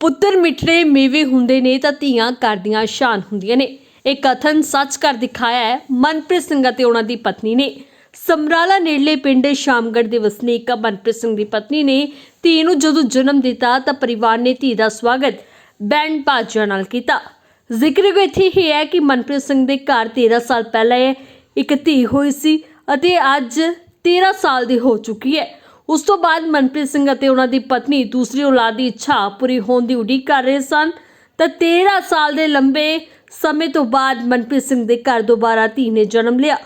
ਪੁੱਤਰ ਮਿੱਠੜੇ ਮੇਵੇ ਹੁੰਦੇ ਨੇ ਤਾਂ ਧੀਆਂ ਘਰ ਦੀਆਂ ਸ਼ਾਨ ਹੁੰਦੀਆਂ ਨੇ। ਇਹ ਕਥਨ ਸੱਚ ਕਰ ਦਿਖਾਇਆ ਹੈ। ਮਨਪ੍ਰੀਤ ਸਿੰਘ ਅਤੇ ਉਹਨਾਂ ਦੀ ਪਤਨੀ ਨੇ। ਸਮਰਾਲਾ ਨੇੜਲੇ ਪਿੰਡ ਸ਼ਾਮਗੜ੍ਹ ਦੇ ਵਸਨੀਕ ਮਨਪ੍ਰੀਤ ਸਿੰਘ ਦੀ ਪਤਨੀ ਨੇ ਧੀ ਨੂੰ ਜਦੋਂ ਜਨਮ ਦਿੱਤਾ ਤਾਂ ਪਰਿਵਾਰ ਨੇ ਧੀ ਦਾ ਸਵਾਗਤ ਬੈਂਡ ਬਾਜਿਆਂ ਨਾਲ ਕੀਤਾ। ਜ਼ਿਕਰ ਇੱਥੇ ਹੀ ਹੈ ਕਿ ਮਨਪ੍ਰੀਤ ਸਿੰਘ ਦੇ ਘਰ 13 ਸਾਲ ਪਹਿਲਾਂ ਇੱਕ ਧੀ ਹੋਈ ਸੀ ਅਤੇ ਅੱਜ 13 ਸਾਲ ਦੀ ਹੋ ਚੁੱਕੀ ਹੈ। ਉਸ ਤੋਂ ਬਾਅਦ ਮਨਪ੍ਰੀਤ ਸਿੰਘ ਅਤੇ ਉਹਨਾਂ ਦੀ ਪਤਨੀ ਦੂਸਰੀ ਔਲਾਦ ਦੀ ਇੱਛਾ ਪੂਰੀ ਹੋਣ ਦੀ ਉਡੀਕ ਕਰ ਰਹੇ ਸਨ। ਤਾਂ 13 ਸਾਲ ਦੇ ਲੰਬੇ ਸਮੇਂ ਤੋਂ ਬਾਅਦ ਮਨਪ੍ਰੀਤ ਸਿੰਘ ਦੇ ਘਰ ਦੁਬਾਰਾ ਧੀ ਨੇ ਜਨਮ ਲਿਆ।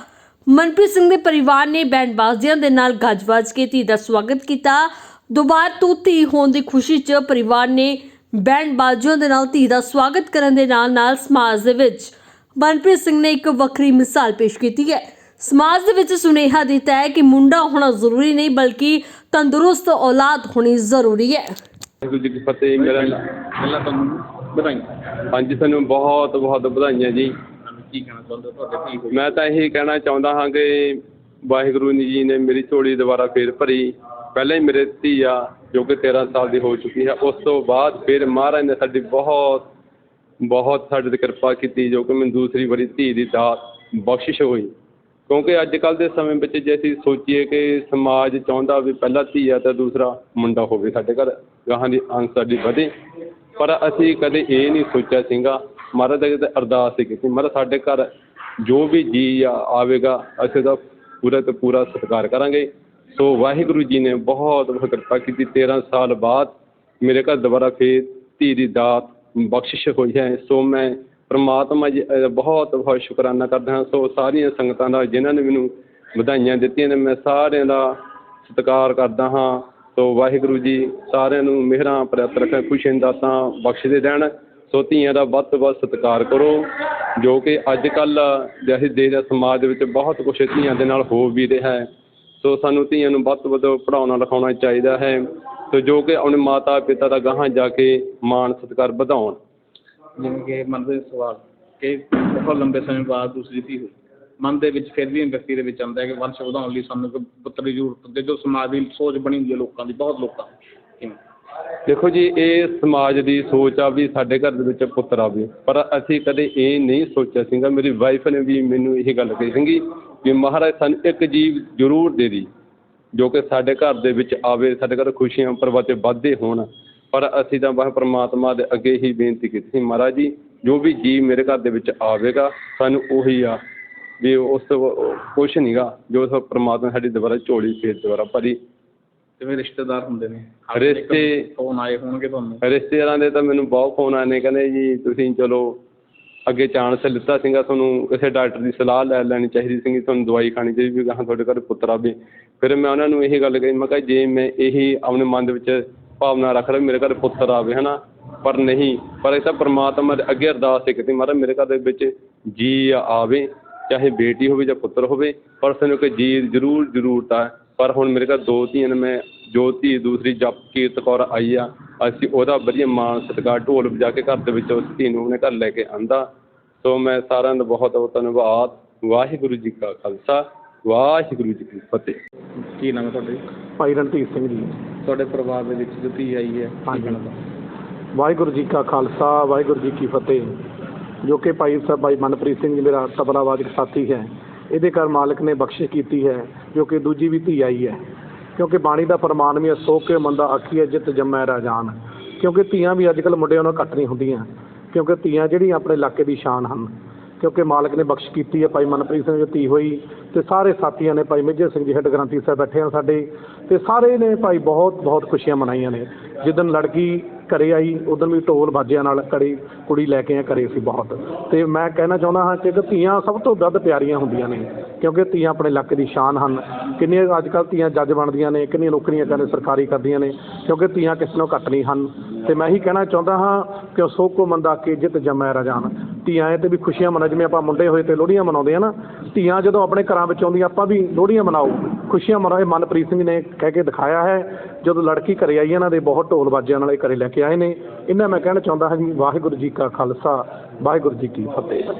ਮਨਪ੍ਰੀਤ ਸਿੰਘ ਦੇ ਪਰਿਵਾਰ ਨੇ ਬੈਂਡ ਬਾਜ਼ੀਆਂ ਦੇ ਨਾਲ ਗੱਜ-ਵੱਜ ਕੇ ਧੀ ਦਾ ਸਵਾਗਤ ਕੀਤਾ। ਦੁਬਾਰਾ ਤੋਂ ਧੀ ਹੋਣ ਦੀ ਖੁਸ਼ੀ 'ਚ ਪਰਿਵਾਰ ਨੇ ਬੈਂਡ ਬਾਜ਼ੀਆਂ ਦੇ ਨਾਲ ਧੀ ਦਾ ਸਵਾਗਤ ਕਰਨ ਦੇ ਨਾਲ-ਨਾਲ ਸਮਾਜ ਦੇ ਵਿੱਚ ਮਨਪ੍ਰੀਤ ਸਿੰਘ ਨੇ ਇੱਕ ਵੱਖਰੀ ਮਿਸਾਲ ਪੇਸ਼ ਕੀਤੀ ਹੈ। ਸਮਾਜ ਦੇ ਵਿੱਚ ਸੁਨੇਹਾ ਦਿੱਤਾ ਹੈ ਕਿ ਮੁੰਡਾ ਹੋਣਾ ਜ਼ਰੂਰੀ ਨਹੀਂ ਬਲਕਿ ਤੰਦਰੁਸਤ ਔਲਾਦ ਹੋਣੀ ਜ਼ਰੂਰੀ ਹੈ। ਵਾਹਿਗੁਰੂ ਜੀ ਕੀ ਫਤਿਹ ਮੇਰਾ ਪਹਿਲਾਂ ਤੁਹਾਨੂੰ ਵਧਾਈਆਂ ਹਾਂਜੀ ਤੁਹਾਨੂੰ ਬਹੁਤ ਬਹੁਤ ਵਧਾਈਆਂ ਜੀ। ਕੀ ਕਹਿਣਾ ਚਾਹੁੰਦੇ ਹੋ? ਤੁਹਾਡੇ ਕੀ ਹੋਈ ਮੈਂ ਤਾਂ ਇਹੀ ਕਹਿਣਾ ਚਾਹੁੰਦਾ ਹਾਂ ਕਿ ਵਾਹਿਗੁਰੂ ਜੀ ਨੇ ਮੇਰੀ ਝੋਲੀ ਦੁਬਾਰਾ ਫੇਰ ਭਰੀ। ਪਹਿਲਾਂ ਹੀ ਮੇਰੇ ਧੀ ਆ ਜੋ ਕਿ 13 ਸਾਲ ਦੀ ਹੋ ਚੁੱਕੀ ਹੈ ਉਸ ਤੋਂ ਬਾਅਦ ਫਿਰ ਮਹਾਰਾਜ ਨੇ ਸਾਡੀ ਬਹੁਤ ਬਹੁਤ ਸਾਡੇ ਤੇ ਕਿਰਪਾ ਕੀਤੀ ਜੋ ਕਿ ਮੈਨੂੰ ਦੂਸਰੀ ਵਾਰੀ ਧੀ ਦੀ ਦਾਤ ਬਖਸ਼ਿਸ਼ ਹੋਈ। ਕਿਉਂਕਿ ਅੱਜ ਕੱਲ੍ਹ ਦੇ ਸਮੇਂ ਵਿੱਚ ਜੇ ਅਸੀਂ ਸੋਚੀਏ ਕਿ ਸਮਾਜ ਚਾਹੁੰਦਾ ਵੀ ਪਹਿਲਾ ਧੀ ਆ ਤਾਂ ਦੂਸਰਾ ਮੁੰਡਾ ਹੋਵੇ ਸਾਡੇ ਘਰ, ਗਾਹਾਂ ਦੀ ਅੰਸ਼ ਸਾਡੀ ਵਧੇ। ਪਰ ਅਸੀਂ ਕਦੇ ਇਹ ਨਹੀਂ ਸੋਚਿਆ ਸੀਗਾ, ਮਹਾਰਾਜ ਦੇ ਅੱਗੇ ਅਰਦਾਸ ਸੀ ਕੀਤੀ, ਮਹਾਰਾਜ ਸਾਡੇ ਘਰ ਜੋ ਵੀ ਜੀ ਆ, ਆਵੇਗਾ, ਅਸੀਂ ਤਾਂ ਪੂਰਾ ਤੇ ਪੂਰਾ ਸਤਿਕਾਰ ਕਰਾਂਗੇ। ਸੋ ਵਾਹਿਗੁਰੂ ਜੀ ਨੇ ਬਹੁਤ ਬਹੁਤ ਕਿਰਪਾ ਕੀਤੀ। 13 ਸਾਲ ਬਾਅਦ ਮੇਰੇ ਘਰ ਦੁਬਾਰਾ ਫੇਰ ਧੀ ਦੀ ਦਾਤ ਬਖਸ਼ਿਸ਼ ਹੋਈ ਹੈ। ਸੋ ਮੈਂ ਪਰਮਾਤਮਾ ਜੀ ਬਹੁਤ ਬਹੁਤ ਸ਼ੁਕਰਾਨਾ ਕਰਦਾ ਹਾਂ। ਸੋ ਸਾਰੀਆਂ ਸੰਗਤਾਂ ਦਾ, ਜਿਨ੍ਹਾਂ ਨੇ ਮੈਨੂੰ ਵਧਾਈਆਂ ਦਿੱਤੀਆਂ ਨੇ, ਮੈਂ ਸਾਰਿਆਂ ਦਾ ਸਤਿਕਾਰ ਕਰਦਾ ਹਾਂ। ਸੋ ਵਾਹਿਗੁਰੂ ਜੀ, ਸਾਰਿਆਂ ਨੂੰ ਮਿਹਰਾਂ ਪ੍ਰਾਪਤ ਰੱਖਣ, ਖੁਸ਼ੀਆਂ ਦਾਤਾਂ ਬਖਸ਼ਦੇ ਰਹਿਣ। ਸੋ ਧੀਆਂ ਦਾ ਵੱਧ ਤੋਂ ਵੱਧ ਸਤਿਕਾਰ ਕਰੋ, ਜੋ ਕਿ ਅੱਜ ਕੱਲ ਜਿਹੇ ਦੇਸ਼ ਦਾ ਸਮਾਜ ਵਿੱਚ ਬਹੁਤ ਕੁਛ ਧੀਆਂ ਦੇ ਨਾਲ ਹੋ ਵੀ ਰਿਹਾ ਹੈ। ਸੋ ਸਾਨੂੰ ਧੀਆਂ ਨੂੰ ਵੱਧ ਤੋਂ ਵੱਧ ਪੜਾਉਣਾ ਲਿਖਾਉਣਾ ਚਾਹੀਦਾ ਹੈ। ਸੋ ਜੋ ਕਿ ਆਪਣੇ ਮਾਤਾ ਪਿਤਾ ਦਾ ਗਾਹਾਂ ਜਾ ਕੇ ਮਾਣ ਸਤਿਕਾਰ ਵਧਾਉਣ। ਜਿਵੇਂ ਕਿ ਮਨ ਦੇ ਸਵਾਲ ਕਿ ਬਹੁਤ ਲੰਬੇ ਸਮੇਂ ਬਾਅਦ ਦੂਸਰੀ ਧੀ ਹੋਈ। ਮਨ ਦੇ ਵਿੱਚ ਫਿਰ ਵੀ ਵਿਅਕਤੀ ਦੇ ਵਿੱਚ ਆਉਂਦਾ ਹੈ ਕਿ ਵੰਸ਼ ਵਧਾਉਣ ਲਈ ਸਾਨੂੰ ਕੋਈ ਪੁੱਤਰ ਦੀ ਜ਼ਰੂਰਤ ਹੁੰਦੀ ਜੋ ਸਮਾਜ ਦੀ ਸੋਚ ਬਣੀ ਹੁੰਦੀ ਹੈ ਲੋਕਾਂ ਦੀ, ਬਹੁਤ ਲੋਕਾਂ ਦੀ। ਦੇਖੋ ਜੀ, ਇਹ ਸਮਾਜ ਦੀ ਸੋਚ ਆ ਵੀ ਸਾਡੇ ਘਰ ਦੇ ਵਿੱਚ ਪੁੱਤਰ ਆਵੇ, ਪਰ ਅਸੀਂ ਕਦੇ ਇਹ ਨਹੀਂ ਸੋਚਿਆ ਸੀਗਾ। ਮੇਰੀ ਵਾਈਫ ਨੇ ਵੀ ਮੈਨੂੰ ਇਹ ਗੱਲ ਕਹੀ ਸੀਗੀ ਕਿ ਮਹਾਰਾਜ ਸਾਨੂੰ ਇੱਕ ਜੀਵ ਜ਼ਰੂਰ ਦੇ ਦੀ, ਜੋ ਕਿ ਸਾਡੇ ਘਰ ਦੇ ਵਿੱਚ ਆਵੇ, ਸਾਡੇ ਘਰ ਖੁਸ਼ੀਆਂ ਪਰਵਾਤੇ ਵਾਧੇ ਹੋਣ। ਪਰ ਅਸੀਂ ਤਾਂ ਬਸ ਪ੍ਰਮਾਤਮਾ ਦੇ ਅੱਗੇ ਹੀ ਬੇਨਤੀ ਕੀਤੀ ਸੀ ਮਹਾਰਾਜ ਜੀ ਜੋ ਵੀ ਜੀਵ ਮੇਰੇ ਘਰ ਦੇ ਵਿੱਚ ਆਵੇਗਾ ਸਾਨੂੰ ਉਹੀ ਆ ਵੀ ਉਸ ਤੋਂ ਕੁਛ ਨਹੀਂਗਾ ਜੋ ਸੋ ਪ੍ਰਮਾਤਮਾ ਸਾਡੀ ਦੁਬਾਰਾ ਝੋਲੀ ਫੇਰ ਦੁਬਾਰਾ ਭਰੀ। ਜਿਵੇਂ ਰਿਸ਼ਤੇਦਾਰ ਹੁੰਦੇ ਨੇ? ਰਿਸ਼ਤੇ- ਫੋਨ ਆਏ ਹੋਣਗੇ ਤੁਹਾਨੂੰ? ਰਿਸ਼ਤੇਦਾਰਾਂ ਦੇ ਤਾਂ ਮੈਨੂੰ ਬਹੁਤ ਫੋਨ ਆਏ ਨੇ ਕਹਿੰਦੇ ਜੀ ਤੁਸੀਂ ਚਲੋ ਅੱਗੇ ਚਾਂਸ ਲਿੱਤਾ ਸੀਗਾ ਤੁਹਾਨੂੰ ਕਿਸੇ ਡਾਕਟਰ ਦੀ ਸਲਾਹ ਲੈ ਲੈਣੀ ਚਾਹੀਦੀ ਸੀਗੀ ਤੁਹਾਨੂੰ ਦਵਾਈ ਖਾਣੀ ਚਾਹੀਦੀ ਵੀ ਗਾਹਾਂ ਤੁਹਾਡੇ ਘਰ ਪੁੱਤਰ ਆਵੇ ਫਿਰ ਮੈਂ ਉਹਨਾਂ ਨੂੰ ਇਹੀ ਗੱਲ ਕਹੀ ਮੈਂ ਕਿਹਾ ਜੇ ਮੈਂ ਇਹੀ ਆਪਣੇ ਮਨ ਦੇ ਵਿੱਚ ਭਾਵਨਾ ਰੱਖ ਰਿਹਾ ਵੀ ਮੇਰੇ ਘਰ ਪੁੱਤਰ ਆਵੇ, ਹਨਾ? ਪਰ ਨਹੀਂ, ਪਰ ਇਹ ਤਾਂ ਪ੍ਰਮਾਤਮਾ ਦੇ ਅੱਗੇ ਅਰਦਾਸ ਕੀਤੀ ਮਹਾਰਾਜ ਮੇਰੇ ਘਰ ਦੇ ਵਿੱਚ ਜੀ ਆਵੇ, ਚਾਹੇ ਬੇਟੀ ਹੋਵੇ ਜਾਂ ਪੁੱਤਰ ਹੋਵੇ, ਪਰ ਸਾਨੂੰ ਕਿ ਜੀ ਜ਼ਰੂਰ ਜ਼ਰੂਰਤ ਆ ਪਰ ਹੁਣ ਮੇਰੇ ਘਰ ਦੋ ਧੀਆਂ ਨੇ, ਮੈਂ ਜੋ ਧੀ ਦੂਸਰੀ ਜਪ ਕੀਰਤ ਕੌਰ ਆਈ ਆ। ਅਸੀਂ ਉਹਦਾ ਵਧੀਆ ਮਾਣ, ਸਤਿਕਾਰ, ਢੋਲ ਵਜਾ ਕੇ ਘਰ ਦੇ ਵਿੱਚ ਉਸ ਧੀ ਨੂੰ ਆਪਣੇ ਘਰ ਲੈ ਕੇ ਆਂਦਾ। ਸੋ ਮੈਂ ਸਾਰਿਆਂ ਦਾ ਬਹੁਤ ਬਹੁਤ ਧੰਨਵਾਦ। ਵਾਹਿਗੁਰੂ ਜੀ ਕਾ ਖਾਲਸਾ, ਵਾਹਿਗੁਰੂ ਜੀ ਕੀ ਫਤਿਹ। ਕੀ ਨਾਮ ਹੈ ਤੁਹਾਡੇ ਭਾਈ ਰਣਧੀਰ ਸਿੰਘ ਜੀ। ਤੁਹਾਡੇ ਪਰਿਵਾਰ ਦੇ ਵਿੱਚ ਜੋ ਧੀ ਆਈ ਹੈ ਕੀ ਹਾਂਜੀ। ਕਹਿਣਾ ਵਾਹਿਗੁਰੂ ਜੀ ਕਾ ਖਾਲਸਾ ਵਾਹਿਗੁਰੂ ਜੀ ਕੀ ਫਤਿਹ। ਜੋ ਕਿ ਭਾਈ ਸਾਹਿਬ ਭਾਈ ਮਨਪ੍ਰੀਤ ਸਿੰਘ ਜੀ ਮੇਰਾ ਤਬਲਾਵਾਦਕ ਸਾਥੀ ਹੈ। ਇਹਦੇ ਘਰ ਮਾਲਕ ਨੇ ਬਖਸ਼ਿਸ਼ ਕੀਤੀ ਹੈ ਜੋ ਕਿ ਦੂਜੀ ਵੀ ਧੀ ਆਈ ਹੈ। ਕਿਉਂਕਿ ਬਾਣੀ ਦਾ ਫਰਮਾਨ ਵੀ ਹੈ ਸੋ ਕੇ ਮੰਦਾ ਆਖੀਏ ਜਿਤ ਜੰਮੈ ਰਾਜਾਨ। ਕਿਉਂਕਿ ਧੀਆਂ ਵੀ ਅੱਜਕੱਲ ਮੁੰਡਿਆਂ ਨਾਲ ਘੱਟ ਨਹੀਂ ਹੁੰਦੀਆਂ। ਕਿਉਂਕਿ ਧੀਆਂ ਜਿਹੜੀਆਂ ਆਪਣੇ ਇਲਾਕੇ ਦੀ ਸ਼ਾਨ ਹਨ। ਕਿਉਂਕਿ ਮਾਲਕ ਨੇ ਬਖਸ਼ ਕੀਤੀ ਹੈ ਭਾਈ ਮਨਪ੍ਰੀਤ ਸਿੰਘ ਦੀ ਧੀ ਹੋਈ ਤੇ ਸਾਰੇ ਸਾਥੀਆਂ ਨੇ ਭਾਈ ਮੇਜਰ ਸਿੰਘ ਜੀ ਹੈੱਡ ਗ੍ਰੰਥੀ ਸਾਹਿਬ ਬੈਠੇ ਆ ਸਾਡੇ ਤੇ ਸਾਰੇ ਨੇ ਭਾਈ ਬਹੁਤ ਬਹੁਤ ਖੁਸ਼ੀਆਂ ਮਨਾਈਆਂ ਨੇ। ਜਿੱਦਣ ਲੜਕੀ ਘਰੇ ਆਈ, ਉਦੋਂ ਵੀ ਢੋਲ ਬਾਜਿਆਂ ਨਾਲ ਕੜੀ ਕੁੜੀ ਲੈ ਕੇ ਆ ਘਰੇ ਸੀ ਬਹੁਤ। ਤੇ ਮੈਂ ਕਹਿਣਾ ਚਾਹੁੰਦਾ ਹਾਂ ਕਿ ਧੀਆਂ ਸਭ ਤੋਂ ਵੱਧ ਪਿਆਰੀਆਂ ਹੁੰਦੀਆਂ ਨੇ, ਕਿਉਂਕਿ ਧੀਆਂ ਆਪਣੇ ਇਲਾਕੇ ਦੀ ਸ਼ਾਨ ਹਨ। ਕਿੰਨੀਆਂ ਅੱਜ ਕੱਲ੍ਹ ਧੀਆਂ ਜੱਜ ਬਣਦੀਆਂ ਨੇ, ਕਿੰਨੀਆਂ ਨੌਕਰੀਆਂ ਕਰਦੇ ਸਰਕਾਰੀ ਕਰਦੀਆਂ ਨੇ, ਕਿਉਂਕਿ ਧੀਆਂ ਕਿਸੇ ਨਾਲੋਂ ਘੱਟ ਨਹੀਂ ਹਨ। ਤੇ ਮੈਂ ਹੀ ਕਹਿਣਾ ਚਾਹੁੰਦਾ ਹਾਂ ਕਿ ਸੋ ਕੋ ਮੰਦਾ ਕੇ ਜਿਤ ਜਮੈ ਰਜਾਨ। ਧੀਆਂ ਇਹ ਤੇ ਵੀ ਖੁਸ਼ੀਆਂ ਮਨਾ, ਜਿਵੇਂ ਆਪਾਂ ਮੁੰਡੇ ਹੋਏ ਤੇ ਲੋਹੜੀਆਂ ਮਨਾਉਂਦੇ ਆ ਨਾ, ਧੀਆਂ ਜਦੋਂ ਆਪਣੇ ਘਰਾਂ ਵਿੱਚ ਆਉਂਦੀਆਂ, ਆਪਾਂ ਵੀ ਲੋਹੜੀਆਂ ਮਨਾਓ। ਖੁਸ਼ੀਆਂ ਮਨਾਓ ਇਹ ਮਨਪ੍ਰੀਤ ਸਿੰਘ ਨੇ ਕਹਿ ਕੇ ਦਿਖਾਇਆ ਹੈ, ਜਦੋਂ ਲੜਕੀ ਘਰੇ ਆਈ, ਇਹਨਾਂ ਦੇ ਬਹੁਤ ਢੋਲ ਬਾਜਿਆਂ ਨਾਲ ਇਹ ਘਰੇ ਲੈ ਕੇ ਆਏ ਨੇ। ਇਹਨਾਂ ਮੈਂ ਕਹਿਣਾ ਚਾਹੁੰਦਾ ਹਾਂ ਜੀ, ਵਾਹਿਗੁਰੂ ਜੀ ਕਾ ਖਾਲਸਾ, ਵਾਹਿਗੁਰੂ ਜੀ ਕੀ ਫਤਿਹ।